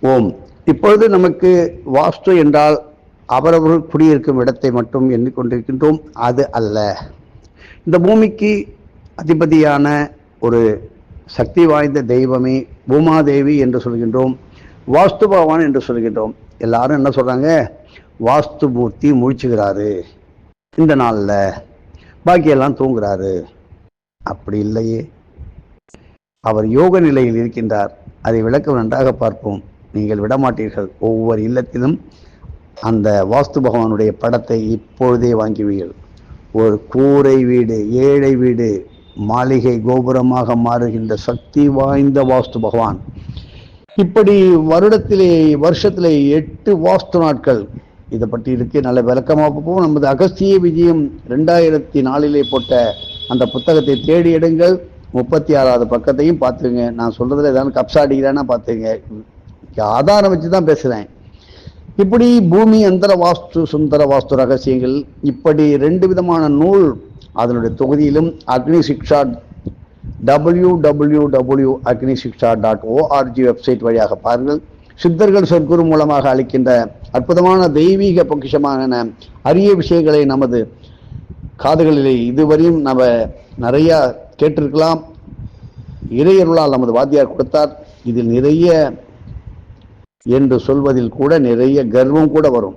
ஓம் இப்பொழுது நமக்கு வாஸ்து என்றால் அவரவர்கள் குடியிருக்கும் இடத்தை மட்டும் எண்ணிக்கொண்டிருக்கின்றோம். அது அல்ல. இந்த பூமிக்கு அதிபதியான ஒரு சக்தி வாய்ந்த தெய்வமே பூமாதேவி என்று சொல்கின்றோம். வாஸ்து பகவான் என்று சொல்கின்றோம். எல்லாரும் என்ன சொல்கிறாங்க வாஸ்து மூர்த்தி முழிச்சுகிறாரு இந்த நாளில் பாக்கியெல்லாம் தூங்குறாரு. அப்படி இல்லையே. அவர் யோக நிலையில் இருக்கின்றார். அதை விளக்கம் நன்றாக பார்ப்போம். நீங்கள் விடமாட்டீர்கள். ஒவ்வொரு இல்லத்திலும் அந்த வாஸ்து பகவானுடைய படத்தை இப்பொழுதே வாங்குவீர்கள். ஒரு கூரை வீடு ஏழை வீடு மாளிகை கோபுரமாக மாறுகின்ற சக்தி வாய்ந்த வாஸ்து பகவான். இப்படி வருடத்திலே வருஷத்திலே எட்டு வாஸ்து நாட்கள். இதை பற்றி இருக்கு நல்ல விளக்கமாக பார்ப்போம். நமது அகஸ்திய விஜயம் ரெண்டாயிரத்தி நாலிலே போட்ட அந்த புத்தகத்தை தேடி எடுங்கள். முப்பத்தி ஆறாவது பக்கத்தையும் பார்த்துங்க நான் சொல்றதுல ஏதாவது கப்சா அடிக்கிறானா பார்த்துங்க ஆதாரம் வச்சு தான் பேசுகிறேன் இப்படி பூமி அந்தர வாஸ்து சுந்தர வாஸ்து ரகசியங்கள் இப்படி ரெண்டு விதமான நூல் அதனுடைய தொகுதியிலும் அக்னி சிக்ஷா டபிள்யூ டபிள்யூ டபிள்யூ அக்னி சிக்ஷா டாட் ஓஆர்ஜி வெப்சைட் வழியாக பாருங்கள். சித்தர்கள் சத்குரு மூலமாக அளிக்கின்ற அற்புதமான தெய்வீக பொக்கிஷமான அரிய விஷயங்களை நமது காதுகளிலே இதுவரையும் நம்ம நிறையா கேட்டிருக்கலாம். இறையருளால் நமது வாத்தியார் கொடுத்தார். இதில் நிறைய என்று சொல்வதில் கூட நிறைய கர்வம் கூட வரும்.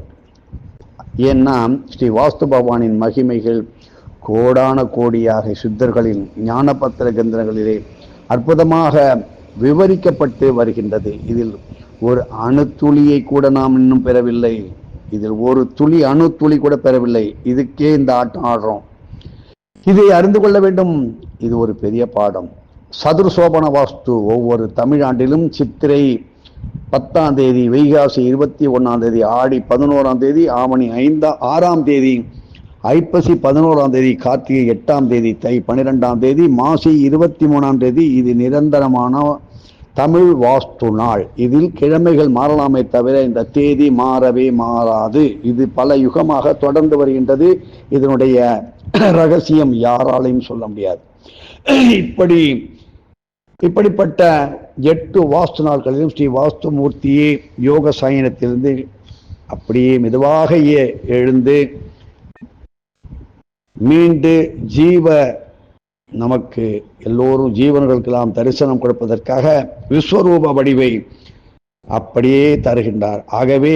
ஏன்னா ஸ்ரீ வாஸ்து பகவானின் மகிமைகள் கோடான கோடியாக சித்தர்களின் ஞானபத்திர கிரந்தங்களிலே அற்புதமாக விவரிக்கப்பட்டு வருகின்றது. இதில் ஒரு அணுத்துளியை கூட நாம் இன்னும் பெறவில்லை. இதில் ஒரு துளி அணுத்துளி கூட பெறவில்லை. இதுக்கே இந்த ஆட்டம் ஆடுறோம். இதை அறிந்து கொள்ள வேண்டும். இது ஒரு பெரிய பாடம். சதுர் சோபன வாஸ்து ஒவ்வொரு தமிழாண்டிலும் சித்திரை பத்தாம் தேதி வைகாசி இருபத்தி ஒன்றாம் தேதி ஆடி பதினோராம் தேதி ஆவணி ஐந்தாம் ஆறாம் தேதி ஐப்பசி பதினோராம் தேதி கார்த்திகை எட்டாம் தேதி தை பன்னிரெண்டாம் தேதி மாசி இருபத்தி மூணாம் தேதி இது நிரந்தரமான தமிழ் வாஸ்து நாள். இதில் கிழமைகள் மாறலாமே தவிர இந்த தேதி மாறவே மாறாது. இது பல யுகமாக தொடர்ந்து வருகின்றது. இதனுடைய ரகசியம் யாராலையும் சொல்ல முடியாது. இப்படி இப்படிப்பட்ட எட்டு வாஸ்து நாட்களிலும் ஸ்ரீ வாஸ்துமூர்த்தியே யோக சாயனத்திலிருந்து அப்படியே மெதுவாக எழுந்து மீண்டு ஜீவ நமக்கு எல்லோரும் ஜீவன்களுக்கெல்லாம் தரிசனம் கொடுப்பதற்காக விஸ்வரூப வடிவை அப்படியே தருகின்றார். ஆகவே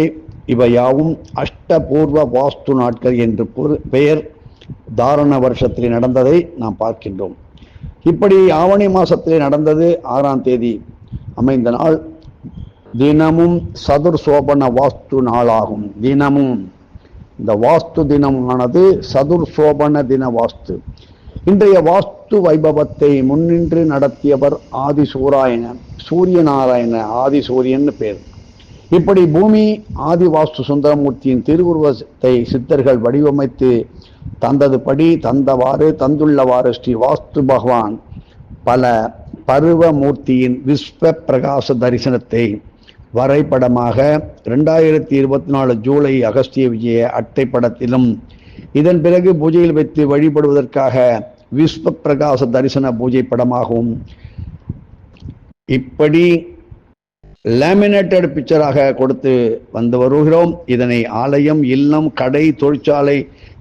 இவையாவும் அஷ்டபூர்வ வாஸ்து நாட்கள் என்று பெயர் தாரண வருஷத்தில் நடந்ததை நாம் பார்க்கின்றோம். இப்படி ஆவணி மாசத்திலே நடந்தது ஆறாம் தேதி. அமைந்த நாள். தினமும் சதுர் சோபன வாஸ்து நாளாகும். தினமும். இந்த வாஸ்து தினமானது சதுர் சோபன தின வாஸ்து. இன்றைய வாஸ்து வைபவத்தை முன்னின்று நடத்தியவர் ஆதிசூராயன சூரிய நாராயண ஆதிசூரியன் பேர். இப்படி பூமி ஆதி வாஸ்து சுந்தரமூர்த்தியின் திருவுருவத்தை சித்தர்கள் வடிவமைத்து தந்தது படி தந்தவாறு தந்துள்ளவாறு ஸ்ரீ வாஸ்து பகவான் பல பருவமூர்த்தியின் விஸ்வ பிரகாச தரிசனத்தை வரைபடமாக ரெண்டாயிரத்தி இருபத்தி நாலு ஜூலை அகஸ்திய விஜய அட்டை படத்திலும் இதன் பிறகு பூஜையில் வைத்து வழிபடுவதற்காக விஸ்வ பிரகாச தரிசன பூஜை படமாகவும் இப்படி லேமினேட்டட் பிக்சராக கொடுத்து வந்து வருகிறோம். இதனை ஆலயம் இல்லம் கடை தொழிற்சாலை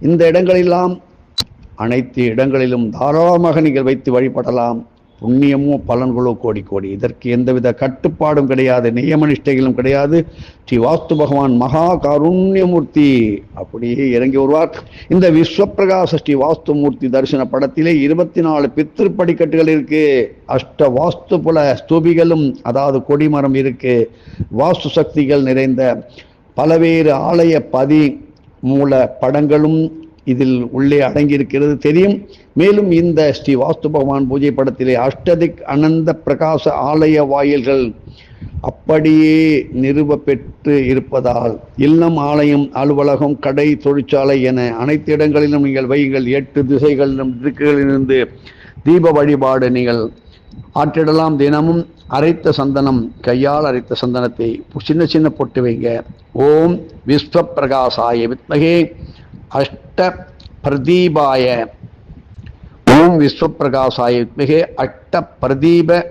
இந்த இடங்களெல்லாம் அனைத்து இடங்களிலும் தாராளமாக நீங்கள் வைத்து வழிபடலாம். புண்ணியமோ பலன்களோ கோடி கோடி. இதற்கு எந்தவித கட்டுப்பாடும் கிடையாது நியமனிஷ்டைகளும் கிடையாது. ஸ்ரீ வாஸ்து பகவான் மகா காருண்யமூர்த்தி அப்படியே இறங்கி வருவார். இந்த விஸ்வப்பிரகாச ஸ்ரீ வாஸ்து மூர்த்தி தரிசன படத்திலே இருபத்தி நாலு பித்திரு படிக்கட்டுகள் இருக்கு. அஷ்ட வாஸ்து புல ஸ்தூபிகளும் அதாவது கொடிமரம் இருக்கு. வாஸ்து சக்திகள் நிறைந்த பலவேறு ஆலய பதி மூல படங்களும் இதில் உள்ளே அடங்கியிருக்கிறது. தெரியும். மேலும் இந்த ஸ்ரீ வாஸ்து பகவான் பூஜை படத்திலே அஷ்டதிக் அனந்த பிரகாச ஆலய வாயில்கள் அப்படியே நிறுவ பெற்று இருப்பதால் இல்லம் ஆலயம் அலுவலகம் கடை தொழிற்சாலை என அனைத்து இடங்களிலும் நீங்கள் வையுங்கள். எட்டு திசைகளிலும் திக்குகளிலிருந்து தீப வழிபாடு நீங்கள் ஆற்றிடலாம். தினமும் அரைத்த சந்தனம் கையால் அரைத்த சந்தனத்தை சின்ன சின்ன பொட்டு வைங்க. ஓம் விஸ்வ பிரகாசாய வித்மகே. அஷ்ட பிரதீபாய ஓம் விஸ்வபிரகாசாய பிரகாசாய அஷ்ட பிரதீப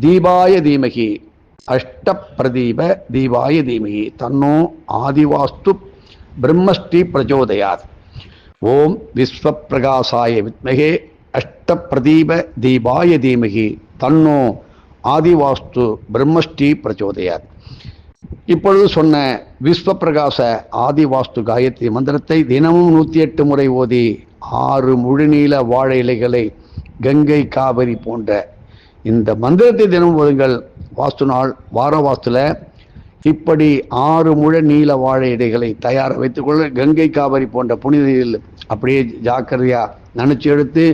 தீபாய தீமகி. அஷ்ட பிரதீப தீபாய தீமகி. தன்னோ ஆதிவாஸ்து பிரம்மஸ்ரீ பிரச்சோதயாத் ஓம் விஸ்வபிரகாசாய வித்மகே அஷ்ட பிரதீப தீபாய தீமகி. தன்னோ ஆதிவாஸ்து பிரம்மஸ்ரீ பிரச்சோதயாத் இப்பொழுது சொன்ன விஸ்வபிரகாச ஆதிவாஸ்து காயத்ரி மந்திரத்தை தினமும் நூற்றி எட்டு முறை ஓதி ஆறு முழுநீள வாழை இலைகளை கங்கை காவிரி போன்ற இந்த மந்திரத்தை தினமும் ஓதுங்கள். வாஸ்து நாள் வார வாஸ்துல இப்படி ஆறு முழ நீள வாழை இலைகளை தயார வைத்துக்கொள்ள கங்கை காவிரி போன்ற புனிதையில் அப்படியே ஜாக்கிரதையா நனைச்சு எடுத்து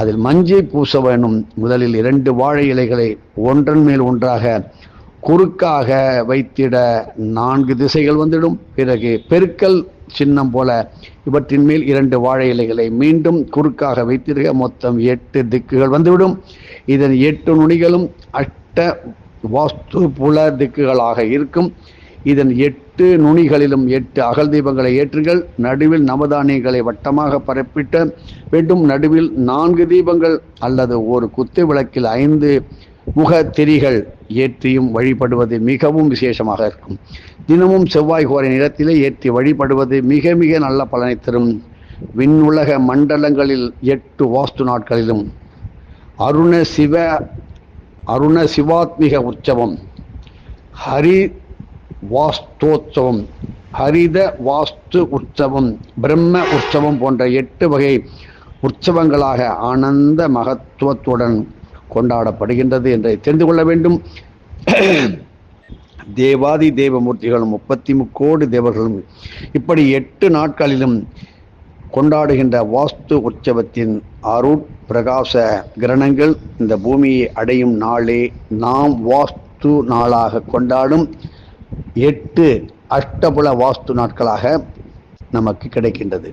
அதில் மஞ்சை பூச வேணும். முதலில் இரண்டு வாழை இலைகளை ஒன்றன் மேல் ஒன்றாக குறுக்காக வைத்திட நான்கு திசைகள் வந்துடும். பிறகு பெருக்கல் சின்னம் போல இவற்றின் மேல் இரண்டு வாழை இலைகளை மீண்டும் குறுக்காக வைத்திருக்க மொத்தம் எட்டு திக்குகள் வந்துவிடும். இதன் எட்டு நுனிகளும் அட்ட வாஸ்து புல திக்குகளாக இருக்கும். இதன் எட்டு நுனிகளிலும் எட்டு அகல் தீபங்களை ஏற்றுங்கள். நடுவில் நவதானியங்களை வட்டமாக பரப்பிட்ட வேண்டும். நடுவில் நான்கு தீபங்கள் அல்லது ஒரு குத்து விளக்கில் ஐந்து முகத்திரிகள் ஏற்றியும் வழிபடுவது மிகவும் விசேஷமாக இருக்கும். தினமும் செவ்வாய் கோரை நிலத்திலே ஏற்றி வழிபடுவது மிக மிக நல்ல பலனை தரும். விண்ணுலக மண்டலங்களில் எட்டு வாஸ்து நாட்களிலும். அருண சிவ அருண சிவாத்மிக உற்சவம். ஹரி வாஸ்தோத்சவம். ஹரித வாஸ்து உற்சவம் பிரம்ம உற்சவம் போன்ற எட்டு வகை உற்சவங்களாக ஆனந்த மகத்துவத்துடன் கொண்டாடப்படுகின்றது என்பதை தெரிந்து கொள்ள வேண்டும். தேவாதி தேவமூர்த்திகளும் முப்பத்தி முக்கோடி தேவர்களும் இப்படி எட்டு நாட்களிலும் கொண்டாடுகின்ற வாஸ்து உற்சவத்தின் அருட் பிரகாச கிரணங்கள் இந்த பூமியை அடையும் நாளே நாம் வாஸ்து நாளாக கொண்டாடும் எட்டு அஷ்டபுல வாஸ்து நாட்களாக நமக்கு கிடைக்கின்றது.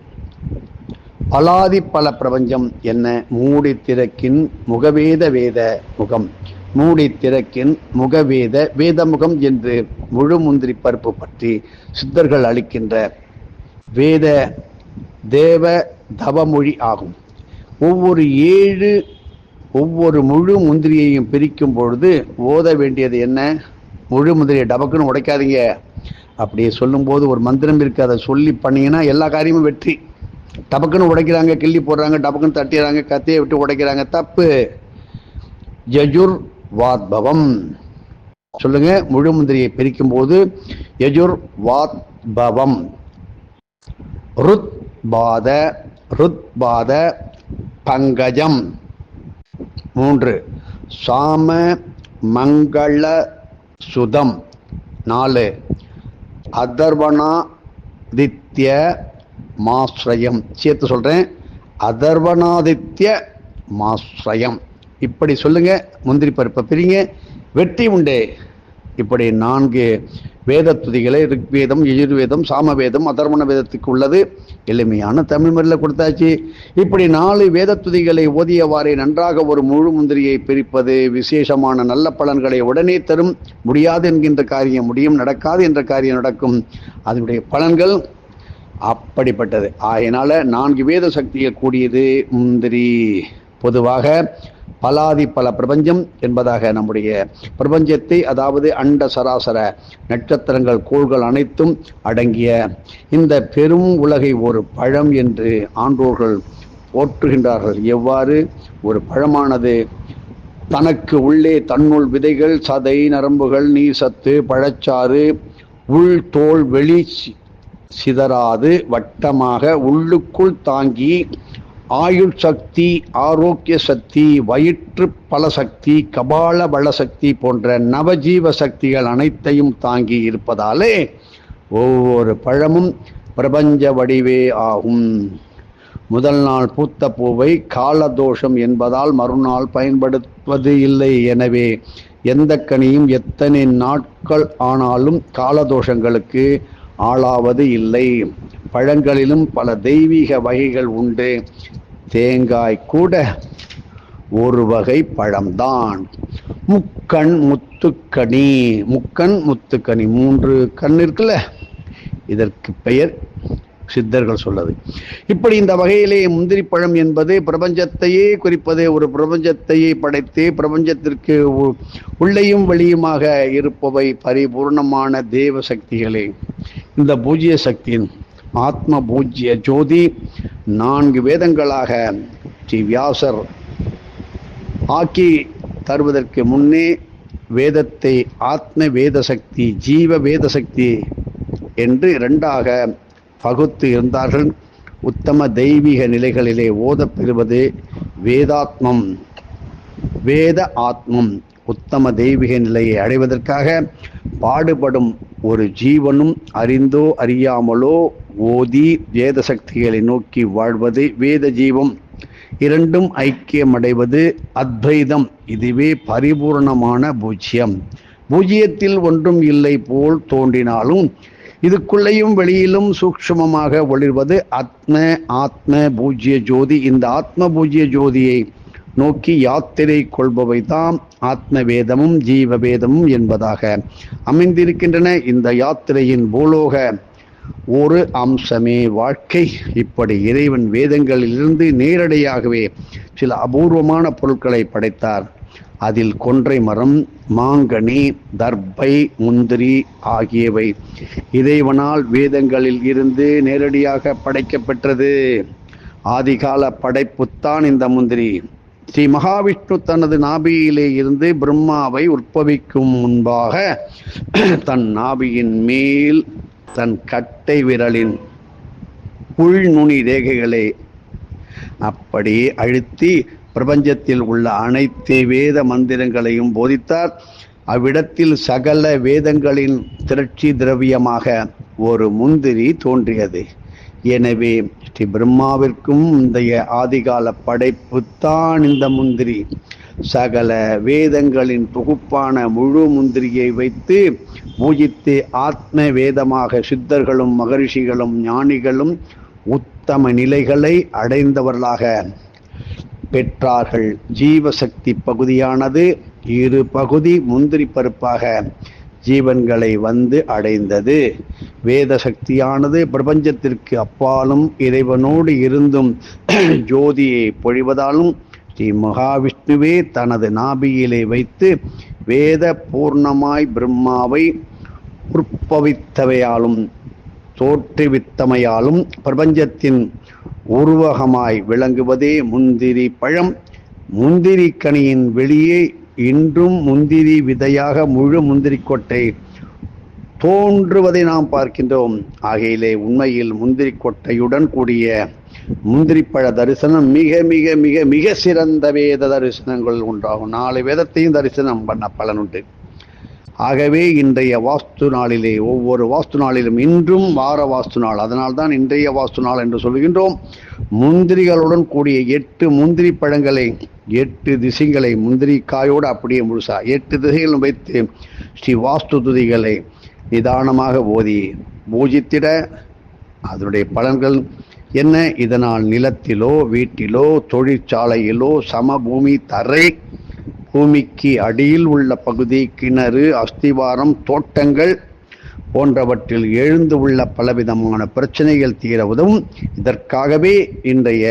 பலாதி பல பிரபஞ்சம் என்ன மூடி திறக்கின் முகவேத வேத முகம். மூடி திறக்கின் முகவேத வேதமுகம் என்று முழு முந்திரி பருப்பு பற்றி சித்தர்கள் அளிக்கின்ற வேத தேவ தவமொழி ஆகும். ஒவ்வொரு ஏழு ஒவ்வொரு முழு முந்திரியையும் பிரிக்கும் பொழுது ஓத வேண்டியது என்ன? முழு முந்திரியை டபக்குன்னு உடைக்காதீங்க. அப்படியே சொல்லும்போது ஒரு மந்திரம் இருக்கு அதை சொல்லி பண்ணீங்கன்னா எல்லா காரியமும் வெற்றி. டபக்குன்னு உடைக்கிறாங்க கிள்ளி போடுறாங்க டபக்குன்னு தட்டிடுறாங்க கத்தியை விட்டு உடைக்கிறாங்க. தப்பு. யஜுர் வாத்பவம் சொல்லுங்க முழு முந்திரியை பிரிக்கும் போது யஜுர் வாத்பவம் ருத் பாத ருத் பாத பங்கஜம். மூன்று. சாம மங்கள சுதம். நாலு. அதர்வணாதித்ய மாஸ்ரயம். சேர்த்து சொல்கிறேன் அதர்வணாதித்ய மாஸ்ரயம். இப்படி சொல்லுங்கள் முந்திரி பருப்பை பிரிங்க. வெற்றி உண்டு. இப்படி நான்கு வேத துதிகளை ரிக்வேதம் எஜுர்வேதம் சாமவேதம் அதர்மண வேதத்துக்கு உள்ளது. எளிமையான தமிழ் முறையில் கொடுத்தாச்சு. இப்படி நாலு வேத துதிகளை ஓதியவாறே நன்றாக ஒரு முழு முந்திரியை பிரிப்பது விசேஷமான நல்ல பலன்களை உடனே தரும். முடியாது என்கின்ற காரியம் முடியும் நடக்காது என்ற காரியம் நடக்கும். அதனுடைய பலன்கள் அப்படிப்பட்டது. ஆகையினால நான்கு வேத சக்திகள் கூடியது முந்திரி. பொதுவாக பலாதி பல பிரபஞ்சம் என்பதாக நம்முடைய பிரபஞ்சத்தை அதாவது அண்ட சராசர நட்சத்திரங்கள் கோள்கள் அனைத்தும் அடங்கிய இந்த பெரும் உலகை ஒரு பழம் என்று ஆன்றோர்கள் போற்றுகின்றார்கள். எவ்வாறு? ஒரு பழமானது தனக்கு உள்ளே தன்னுள் விதைகள் சதை நரம்புகள் நீர் சத்து பழச்சாறு உள் தோல் வெளி சிதறாது வட்டமாக உள்ளுக்குள் தாங்கி ஆயுள் சக்தி ஆரோக்கிய சக்தி வயிற்று பல சக்தி கபால பல சக்தி போன்ற நவஜீவ சக்திகள் அனைத்தையும் தாங்கி இருப்பதாலே ஒவ்வொரு பழமும் பிரபஞ்ச வடிவே ஆகும். முதல் நாள் பூத்த பூவை காலதோஷம் என்பதால் மறுநாள் பயன்படுத்துவது இல்லை. எனவே எந்த கனியும் எத்தனை நாட்கள் ஆனாலும் காலதோஷங்களுக்கு ஆளாவது இல்லை. பழங்களிலும் பல தெய்வீக வகைகள் உண்டு. தேங்காய் கூட ஒரு வகை பழம்தான். முக்கண் முத்துக்கனி முக்கண் முத்துக்கனி மூன்று கண் இருக்குல்ல? இதற்கு பெயர் சித்தர்கள் சொல்லது இப்படி இந்த வகையிலே முந்திரி பழம் என்பது பிரபஞ்சத்தையே குறிப்பது ஒரு பிரபஞ்சத்தையே படைத்து பிரபஞ்சத்திற்கு உள்ளேயும் வெளியுமாக இருப்பவை பரிபூர்ணமான தேவ சக்திகளே. இந்த பூஜ்ய சக்தியின் ஆத்ம பூஜ்ய ஜோதி நான்கு வேதங்களாக ஸ்ரீ வியாசர் ஆக்கி தருவதற்கு முன்னே வேதத்தை ஆத்ம வேத சக்தி ஜீவ வேத சக்தி என்று இரண்டாக பகுத்து இருந்தார்கள். உத்தம தெய்வீக நிலைகளிலே ஓதப் பெறுவது வேதாத்மம். வேத ஆத்மம் உத்தம தெய்வீக நிலையை அடைவதற்காக பாடுபடும் ஒரு ஜீவனும் அறிந்தோ அறியாமலோ ஓதி வேத சக்திகளை நோக்கி வாழ்வது வேத ஜீவம். இரண்டும் ஐக்கியமடைவது அத்வைதம். இதுவே பரிபூர்ணமான பூஜ்யம். பூஜ்யத்தில் ஒன்றும் இல்லை போல் தோன்றினாலும் இதுக்குள்ளேயும் வெளியிலும் சூக்ஷ்மமாக ஒளிர்வது ஆத்ம ஆத்ம பூஜ்ய ஜோதி. இந்த ஆத்ம பூஜ்ய ஜோதியை நோக்கி யாத்திரை கொள்பவை தாம். ஆத்ம வேதமும் ஜீவ வேதமும் என்பதாக அமைந்திருக்கின்றன. இந்த யாத்திரையின் பூலோக ஒரு அம்சமே வாழ்க்கை. இப்படி இறைவன் வேதங்களிலிருந்து நேரடியாகவே சில அபூர்வமான பொருட்களை படைத்தார். அதில் கொன்றை மரம் மாங்கனி தர்பை முந்திரி ஆகியவை இறைவனால் வேதங்களில் இருந்து நேரடியாக படைக்கப்பெற்றது. ஆதிகால படைப்புத்தான் இந்த முந்திரி. ஸ்ரீ மகாவிஷ்ணு தனது நாபியிலே இருந்து பிரம்மாவை உற்பவிக்கும் முன்பாக தன் நாபியின் மேல் தன் கட்டை விரலின் உள்நுனி ரேகைகளை அப்படியே அழுத்தி பிரபஞ்சத்தில் உள்ள அனைத்து வேத மந்திரங்களையும் போதித்தார். அவ்விடத்தில் சகல வேதங்களின் திரட்சி திரவியமாக ஒரு முந்திரி தோன்றியது. எனவே ஸ்ரீ பிரம்மாவிற்கும் முந்தைய ஆதிகால படைப்பு தான் இந்த முந்திரி. சகல வேதங்களின் தொகுப்பான முழு முந்திரியை வைத்து பூஜித்து ஆத்ம வேதமாக சித்தர்களும் மகரிஷிகளும் ஞானிகளும் உத்தம நிலைகளை அடைந்தவர்களாக பெற்றார்கள். ஜீவசக்தி பகுதியானது இரு பகுதி முந்திரி பருப்பாக ஜீவன்களை வந்து அடைந்தது. வேத சக்தியானது பிரபஞ்சத்திற்கு அப்பாலும் இறைவனோடு இருந்தும் ஜோதியை பொழிவதாலும் ஸ்ரீ மகாவிஷ்ணுவே தனது நாபியிலே வைத்து வேத பூர்ணமாய் பிரம்மாவை உற்பவித்தவையாலும் தோற்றுவித்தமையாலும் பிரபஞ்சத்தின் உருவகமாய் விளங்குவதே முந்திரி பழம். முந்திரி கனியின் வெளியே இன்றும் முந்திரி விதையாக முழு முந்திரி கொட்டை தோன்றுவதை நாம் பார்க்கின்றோம். ஆகையிலே உண்மையில் முந்திரி கொட்டையுடன் கூடிய முந்திரி பழ தரிசனம் மிக மிக மிக மிக சிறந்த வேத தரிசனங்கள் உண்டாகும். நாலு வேதத்தையும் தரிசனம் பண்ண பலனுண்டு ஆகவே இன்றைய வாஸ்து நாளிலே ஒவ்வொரு வாஸ்து நாளிலும் இன்றும் வார வாஸ்து நாள். அதனால்தான் இன்றைய வாஸ்து நாள் என்று சொல்கின்றோம் முந்திரிகளுடன் கூடிய எட்டு முந்திரி பழங்களை எட்டு திசைகளை முந்திரி காயோடு அப்படியே முழுசா எட்டு திசைகளும் வைத்து ஸ்ரீ வாஸ்து துதிகளை நிதானமாக ஓதி பூஜித்திட அதனுடைய பலன்கள் என்ன? இதனால் நிலத்திலோ வீட்டிலோ தொழிற்சாலையிலோ சமபூமி தரை பூமிக்கு அடியில் உள்ள பகுதி கிணறு அஸ்திவாரம் தோட்டங்கள் போன்றவற்றில் எழுந்து உள்ள பலவிதமான பிரச்சனைகள் தீர உதவும் இதற்காகவே இன்றைய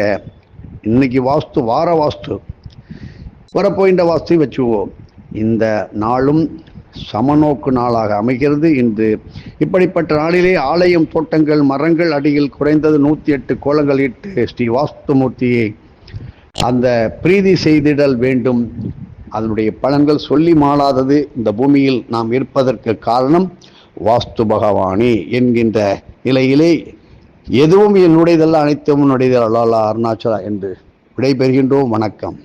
இன்னைக்கு வாஸ்து வார வாஸ்து வரப்போகின்ற வாஸ்து வச்சுவோம். இந்த நாளும் சமநோக்கு நாளாக அமைகிறது. இன்று இப்படிப்பட்ட நாளிலே ஆலயம் தோட்டங்கள் மரங்கள் அடியில் குறைந்தது நூற்றி எட்டு கோலங்கள் இட்டு ஸ்ரீ வாஸ்துமூர்த்தியை அந்த பிரீதி செய்திடல் வேண்டும். அதனுடைய பலன்கள் சொல்லி மாளாதது இந்த பூமியில் நாம் இருப்பதற்கு காரணம் வாஸ்து பகவானி என்கின்ற நிலையிலே எதுவும் என்னுடையதல்ல அனைத்தும் உன்னுடையதல்ல அருணாச்சலா என்று விடைபெறுகின்றோம். வணக்கம்.